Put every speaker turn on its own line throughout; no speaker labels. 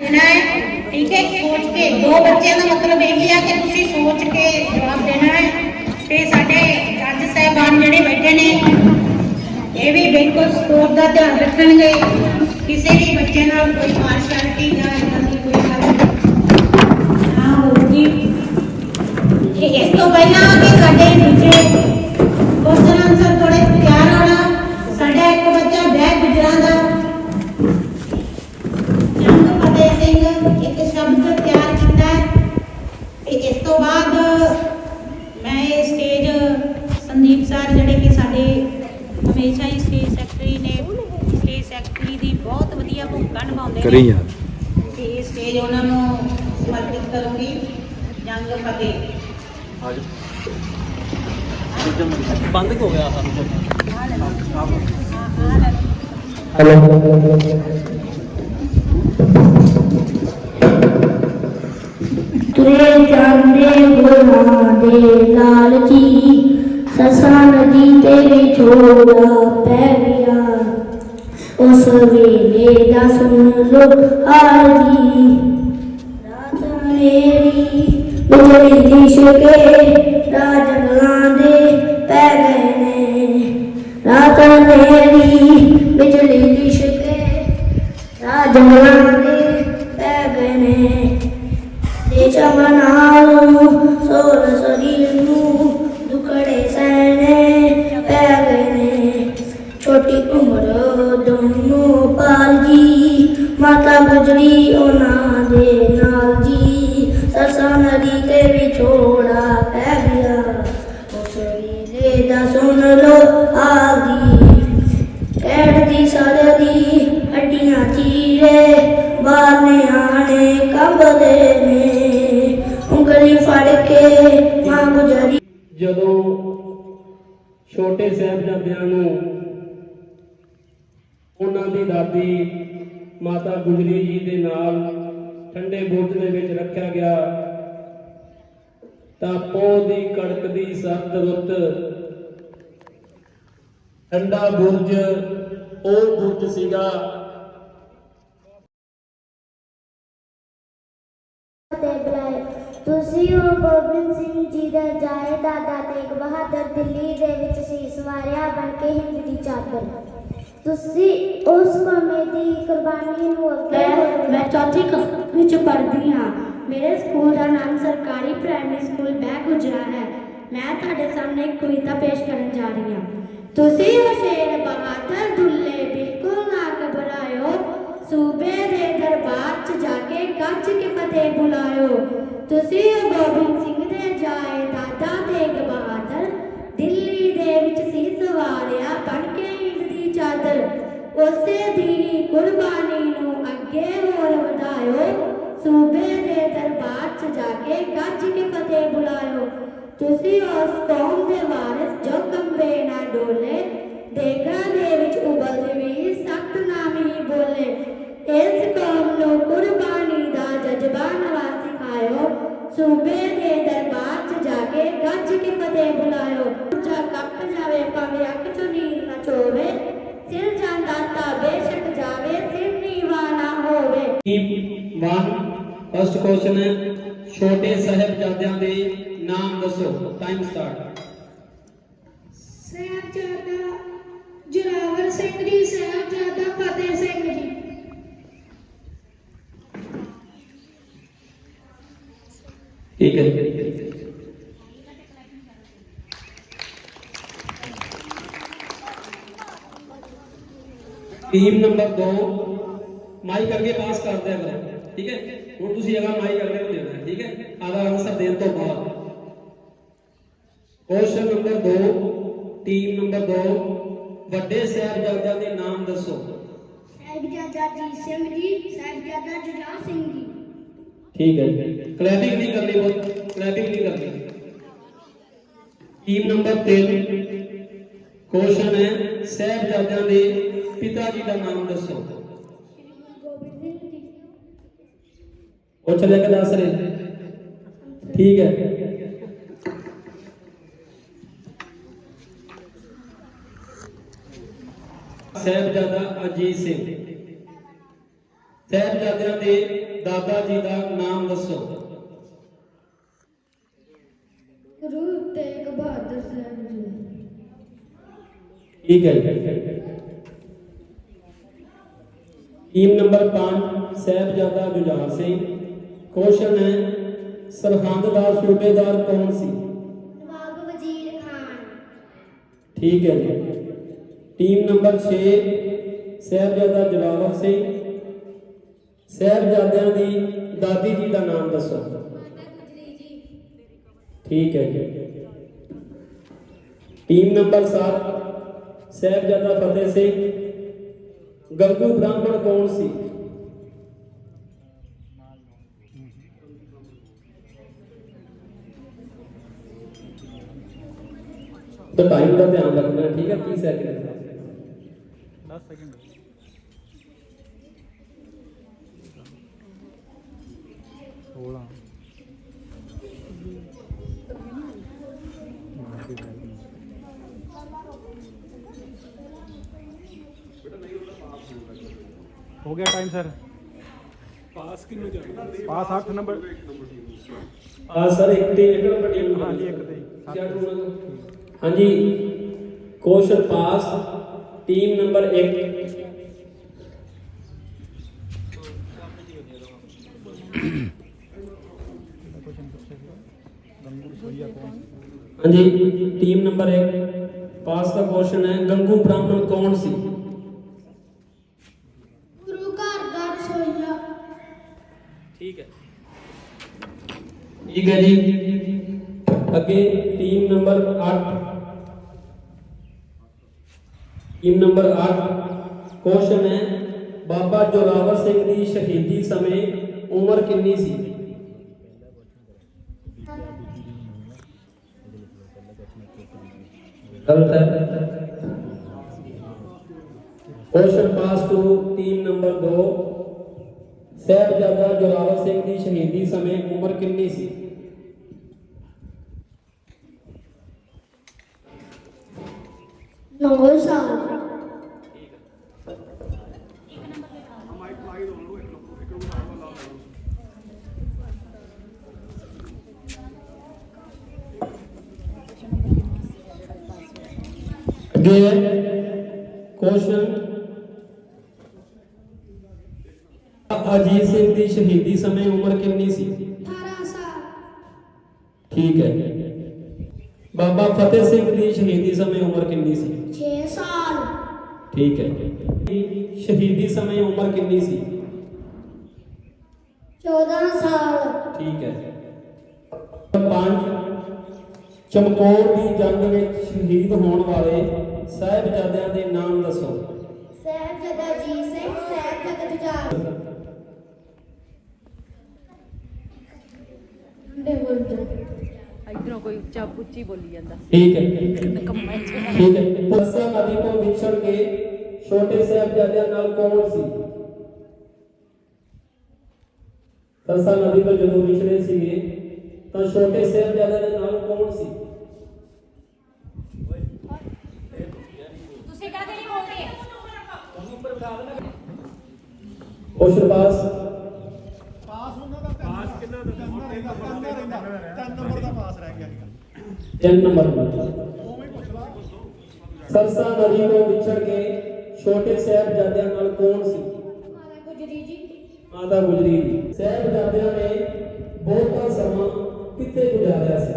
ਦੇਣਾ ਹੈ। ਠੀਕ ਹੈ ਸੋਚ ਕੇ ਦੋ ਬੱਚਿਆਂ ਦਾ ਮਤਲਬ ਇਹ ਹੀ ਆ ਕਿ ਤੁਸੀਂ ਸੋਚ ਕੇ ਜਵਾਬ ਦੇਣਾ ਹੈ। ਤੇ ਸਾਡੇ ਜੱਜ ਸਾਹਿਬਾਨ ਜਿਹੜੇ ਬੈਠੇ ਨੇ, ਇਹ ਵੀ ਬਿਲਕੁਲ ਸਪੋਰਟ ਦਾ ਧਿਆਨ ਰੱਖਣਗੇ। ਕਿਸੇ ਵੀ ਬੱਚੇ ਨਾਲ ਕੋਈ ਪਾਰਸ਼ੈਲਿਟੀ ਜਾਂ
ਕਰੀ ਯਾਰ।
ਤੇ ਇਹ ਸਟੇਜ ਉਹਨਾਂ ਨੂੰ ਸਮਰਪਿਤ ਕਰੂੰਗੀ। ਜੰਗ ਫਤਿਹ।
ਬੰਦ ਹੋ ਗਿਆ
ਤੁਰੇ ਜਾਂਦੇ ਗੁਰਾਂ ਦੇ ਲਾਲਚੀ ਸਸਾ ਨਦੀ ਤੇ ਵਿਛੋੜਾ ਪੈ ਵੇਲੇ ਦਾ ਸੁਣ ਲੋ ਹਾਲ ਜੀ ਰਾਤ ਮੇਰੀ ਬਿਜਲੀ ਲਿਸ਼ਕੇ ਰਾਜਗਲਾਂ ਦੇ ਪੈ ਗਏ ਨੇ ਰਾਤ ਮੇਰੀ ਬਿਜਲੀ ਲਿਸ਼ਕੇ ਰਾਜਗਲਾਂ ਦੇ ਪੈ ਗਏ ਨੇ ਦਾ ਸੁਣ ਲੋ ਆਦੀ ਕਹਿੜਦੀ ਸੜਦੀ ਹੱਡੀਆਂ ਚੀਰੇ ਬਾਹਰ ਨਿਆਣੇ ਕੰਬਦੇ ਨੇ। ਉਂਗਲੀ ਫੜ ਕੇ ਮਾਂ ਗੁਜਰੀ
ਜਦੋਂ ਛੋਟੇ ਸਾਹਿਬਜ਼ਾਦਿਆਂ ਨੂੰ ਉਹਨਾਂ ਦੀ ਦਾਦੀ ਮਾਤਾ ਗੁਜਰੀ ਜੀ ਦੇ ਨਾਲ ਠੰਡੇ ਬੁਰਜ ਦੇ ਵਿੱਚ ਰੱਖਿਆ ਗਿਆ, ਤਾਂ ਪੋ ਦੀ ਕੜਕਦੀ ਸੱਤ ਰੁੱਤ ਠੰਡਾ ਬੁਰਜ ਉਹ ਬੁਰਜ ਸੀਗਾ।
ਤੁਸੀਂ ਉਹ ਗੋਬਿੰਦ ਸਿੰਘ ਜੀ ਦੇ ਜਾਏ ਦਾਦਾ ਤੇਗ ਬਹਾਦਰ ਦਿੱਲੀ ਦੇ ਵਿੱਚ ਸੀਸ ਵਾਰਿਆ ਬਣ ਕੇ ਹਿੰਦ ਦੀ ਚਾਦਰ। ਤੁਸੀਂ ਉਸ ਕੌਮੇ ਦੀ ਕੁਰਬਾਨੀ ਨੂੰ ਅੱਗੇ ਮੈਂ ਚੌਥੀ ਕਲਾਸ ਵਿੱਚ ਪੜ੍ਹਦੀ ਹਾਂ। ਮੇਰੇ ਸਕੂਲ ਦਾ ਨਾਮ ਸਰਕਾਰੀ ਪ੍ਰਾਇਮਰੀ ਸਕੂਲ ਬੈਗ ਗੁਜਰਾ ਹੈ। ਮੈਂ ਤੁਹਾਡੇ ਸਾਹਮਣੇ ਇੱਕ ਕਵਿਤਾ ਪੇਸ਼ ਕਰਨ ਜਾ ਰਹੀ ਹਾਂ। ਤੁਸੀਂ ਹੋ ਬਹਾਦਰ ਦੁੱਲੇ ਬਿਲਕੁਲ ਨਾ ਘਬਰਾਇਓ। ਸੂਬੇ ਦੇ ਦਰਬਾਰ 'ਚ ਜਾ ਕੇ ਗੱਜ ਕੇ ਫਤਿਹ ਬੁਲਾਇਓ। ਤੁਸੀਂ ਗੋਬਿੰਦ ਸਿੰਘ ਦੇ ਜਾਏ ਦਾਦਾ ਤੇਗ ਬਹਾਦਰ ਦਿੱਲੀ ਦੇ ਵਿੱਚ ਸੀਸ ਵਾਰਿਆ ਬਣ ਕੇ ਹਿੰਦ ਦੀ ਚਾਦਰ। ਉਸੇ ਦੀ ਕੁਰਬਾਨੀ ਨੂੰ ਅੱਗੇ ਹੋਰ ਵਧਾਇਓ। ਸੂਬੇ ਦੇ ਦਰਬਾਰ 'ਚ ਜਾ ਕੇ ਗੱਜ ਕੇ ਫਤਿਹ ਬੁਲਾਇਓ। ਤੁਸੀਂ ਉਸ ਕੌਮ ਦੇ ਵਾਰਿਸ ਜੋ ਸੂਬੇ ਦੇ ਦਰਬਾਰ 'ਚ ਜਾ ਕੇ ਗੱਜ ਕੇ ਫਤਿਹ ਬੁਲਾਇਓ। ਜਾ ਕੱਪ ਜਾਵੇ ਭਾਵੇਂ ਅੱਖ ਚੋਂ ਨੀਂਦ ਨਾ ਚੋਵੇ। ਸਿਰ ਜਾਂਦਾ ਤਾਂ ਬੇਸ਼ੱਕ ਜਾਵੇ ਸਿਰ ਨੀਵਾ ਨਾ ਹੋਵੇ।
1 ਫਸਟ ਕੁਐਸਚਨ ਹੈ ਛੋਟੇ ਸਾਹਿਬਜ਼ਾਦਿਆਂ ਦੇ ਨਾਮ ਦੱਸੋ। Time start
Sahibzada Zorawar Singh ji Sahibzada Fateh Singh ji.
ਠੀਕ ਹੈ ਟੀਮ ਨੰਬਰ 2 ਮਾਈਕ ਅੱਗੇ ਪਾਸ ਕਰ ਦਿਆ ਕਰੋ ਠੀਕ ਹੈ? ਹੁਣ ਤੁਸੀਂ ਅਗਾ ਮਾਈਕ ਅਗਲੇ ਨੂੰ ਦੇਣਾ ਹੈ, ਠੀਕ ਹੈ? ਆਦਾ ਆਨਸਰ ਦੇਣ ਤੋਂ ਬਾਅਦ। ਕੁਐਸਚਨ ਨੰਬਰ 2 ਟੀਮ ਨੰਬਰ 2 ਵੱਡੇ ਸਾਹਿਬਜ਼ਾਦਿਆਂ ਦੇ ਨਾਮ ਦੱਸੋ।
ਸਾਹਿਬਜ਼ਾਦਾ ਜੀ ਸਿੰਘ ਜੀ ਸਾਹਿਬਜ਼ਾਦਾ ਜੁਰਾ ਸਿੰਘ ਜੀ।
ਠੀਕ ਹੈ ਕਲੈਪਿੰਗ ਨਹੀਂ ਕਰਨੀ ਬਹੁਤ ਕਲੈਪਿੰਗ ਨਹੀਂ ਕਰਨੀ ਟੀਮ ਨੰਬਰ 3 ਕੁਐਸਚਨ ਹੈ ਸਾਹਿਬਜ਼ਾਦਿਆਂ ਦੇ ਪਿਤਾ ਜੀ ਦਾ ਨਾਮ ਦੱਸੋ
ਗੋਬਿੰਦ ਸਿੰਘ ਜੀ
ਉਹ ਚਲੇ ਕੇ ਦੱਸ ਰਹੇ ਠੀਕ ਹੈ ਸਾਹਿਬਜ਼ਾਦਾ ਅਜੀਤ ਸਿੰਘ ਸਾਹਿਬਜ਼ਾਦਿਆਂ ਦੇ ਦਾਦਾ ਜੀ ਦਾ ਨਾਮ ਦੱਸੋ।
ਗੁਰੂ ਤੇਗ ਬਹਾਦਰ ਸਾਹਿਬ ਜੀ।
ਠੀਕ ਹੈ team number 5 Sahibzada Jujhar Singh. Question ਹੈ ਸਰਹੰਦ ਦਾ ਸੂਬੇਦਾਰ ਕੌਣ ਸੀ?
ਨਵਾਬ ਵਜ਼ੀਰ ਖਾਨ।
ਠੀਕ ਹੈ ਜੀ। Team number 6 Sahibzada Jawahar Singh. ਸਾਹਿਬਜ਼ਾਦਿਆਂ ਦੀ ਦਾਦੀ ਜੀ ਦਾ ਨਾਮ ਦੱਸੋ।
ਮਾਤਾ ਗੁਜਰੀ ਜੀ।
ਠੀਕ ਹੈ ਜੀ। Team number 7 Sahibzada Fateh Singh. ਗੰਗੂ ਬ੍ਰਾਹਮਣ ਕੌਣ ਸੀ? ਤਾਂ ਟਾਈਮ ਦਾ ਧਿਆਨ ਰੱਖਣਾ ਠੀਕ ਹੈ 30 ਸੈਕਿੰਡ
10 ਸੈਕਿੰਡ ਹੋ ਗਿਆ ਟਾਈਮ ਸਰ ਪਾਸ ਕਿੰਨੂੰ ਜਾਣਾ ਪਾਸ 8 ਨੰਬਰ
ਆ ਸਰ ਇੱਕ ਤੇ ਇੱਕ ਨੰਬਰ ਟੀਮ
ਹਾਂਜੀ, ਇੱਕ ਤੇ?
ਹਾਂਜੀ। Question pass team number 1
Gangu ਸੋਈਆ ਕੌਣ
ਹਾਂਜੀ ਟੀਮ ਨੰਬਰ 1 ਪਾਸ ਦਾ ਕੁਐਸਚਨ ਹੈ ਗੰਗੂ ਬ੍ਰਾਹਮਣ ਕੌਣ ਸੀ?
ਗੁਰੂ ਘਰ ਦਾ ਰਸੋਈਆ।
ਠੀਕ ਹੈ। ਠੀਕ ਹੈ ਜੀ। ਅੱਗੇ team number 8 team number 8 question ਹੈ ਬਾਬਾ ਜੋਰਾਵਰ ਸਿੰਘ ਦੀ ਸ਼ਹੀਦੀ ਸਮੇਂ ਉਮਰ ਕਿੰਨੀ ਸੀ ਗਲਤ ਹੈ question pass to team number 2 Sahibzada Zorawar Singh ਦੀ ਸ਼ਹੀਦੀ ਸਮੇਂ ਉਮਰ ਕਿੰਨੀ ਸੀ
ਨੌ ਸਾਲ
ਅੱਗੇ ਕੁਐਸਚਨ ਅਜੀਤ ਸਿੰਘ ਦੀ ਸ਼ਹੀਦੀ ਸਮੇਂ ਉਮਰ ਕਿੰਨੀ ਸੀ?
18 ਸਾਲ।
ਠੀਕ ਹੈ। ਬਾਬਾ ਫਤਿਹ ਸਿੰਘ ਦੀ ਸ਼ਹੀਦੀ ਸਮੇਂ ਉਮਰ ਕਿੰਨੀ ਸੀ?
6 ਸਾਲ।
ਠੀਕ ਹੈ। ਸ਼ਹੀਦੀ ਸਮੇਂ ਉਮਰ ਕਿੰਨੀ ਸੀ?
14 ਸਾਲ।
ਠੀਕ ਹੈ। ਪੰਜ। ਚਮਕੌਰ ਦੀ ਜੰਗ ਵਿੱਚ ਸ਼ਹੀਦ ਹੋਣ ਵਾਲੇ ਸਾਹਿਬਜ਼ਾਦਿਆਂ ਦੇ ਨਾਮ ਦੱਸੋ।
ਸਾਹਿਬਜ਼ਾਦਾ ਜੀ ਸਿੰਘ ਸਾਹਿਬਜ਼ਾਦਾ ਜੁਝਾਰ
ਇਧਰੋਂ ਕੋਈ ਉੱਚਾ ਉੱਚੀ ਬੋਲੀ ਜਾਂਦਾ।
ਠੀਕ ਹੈ। ਠੀਕ ਹੈ। ਪਰਸਾ ਨਦੀ ਤੋਂ ਵਿਛੜ ਕੇ ਛੋਟੇ ਸਾਹਿਬਜ਼ਾਦਿਆਂ ਨਾਲ ਕੌਣ ਸੀ? ਪਰਸਾ ਨਦੀ ਤੋਂ ਜਦੋਂ ਵਿਛੜੇ ਸੀਗੇ ਤਾਂ ਛੋਟੇ ਸਾਹਿਬਜ਼ਾਦਿਆਂ ਦੇ ਨਾਲ ਕੌਣ ਸੀ?
ਤੁਸੀਂ ਕਾਹਦੇ ਨਹੀਂ ਬੋਲਦੇ
ਕੁਐਸਚਨ ਪਾਸ
ਤਿੰਨ ਨੰਬਰ ਦਾ ਪਾਸ ਰਹਿ ਗਿਆ ਸੀਗਾ
ਤਿੰਨ ਨੰਬਰ
ਉਵੇਂ ਹੀ ਪੁੱਛ ਲਾ
ਸਰਸਾ ਨਦੀ ਤੋਂ ਵਿਛੜ ਕੇ ਛੋਟੇ ਸਾਹਿਬਜ਼ਾਦਿਆਂ ਨਾਲ ਕੌਣ ਸੀ?
ਮਾਤਾ ਗੁਜਰੀ ਜੀ।
ਮਾਤਾ ਗੁਜਰੀ ਜੀ ਸਾਹਿਬਜ਼ਾਦਿਆਂ ਨੇ ਬਹੁਤਾ ਸਮਾਂ ਕਿੱਥੇ ਗੁਜ਼ਾਰਿਆ ਸੀ?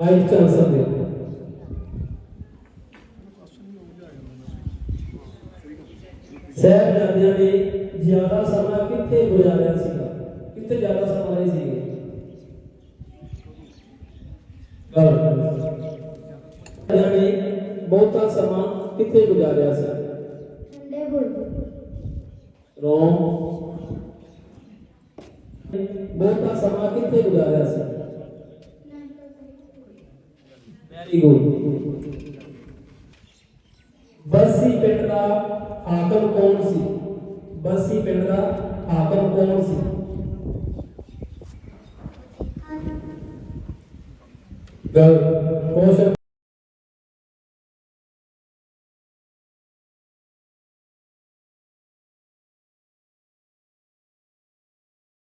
ਮਾਈਕ ਚਾਂਸਰ ਦੇ ਸਾਹਿਬਜ਼ਾਦਿਆਂ ਨੇ ਜ਼ਿਆਦਾ ਸਮਾਂ ਕਿੱਥੇ ਗੁਜ਼ਾਰਿਆ ਸੀਗਾ? ਕਿੱਥੇ ਜ਼ਿਆਦਾ ਸਮਾਂ ਰਹੇ ਸੀਗੇ? ਗੱਲ ਨੇ ਬਹੁਤਾ ਸਮਾਂ ਕਿੱਥੇ ਗੁਜ਼ਾਰਿਆ ਸੀ?
ਠੰਡੇ ਬੁਰਜ
ਰੋਮ। ਬਹੁਤਾ ਸਮਾਂ ਕਿੱਥੇ ਗੁਜ਼ਾਰਿਆ ਸੀ? ਵੈਰੀ ਗੁੱਡ ਬਰਸੀ ਪਿੰਡ ਦਾ ਹਾਕਮ ਕੌਣ ਸੀ? ਬਰਸੀ ਪਿੰਡ ਦਾ ਹਾਕਮ ਕੌਣ ਸੀ? ਗੱਲ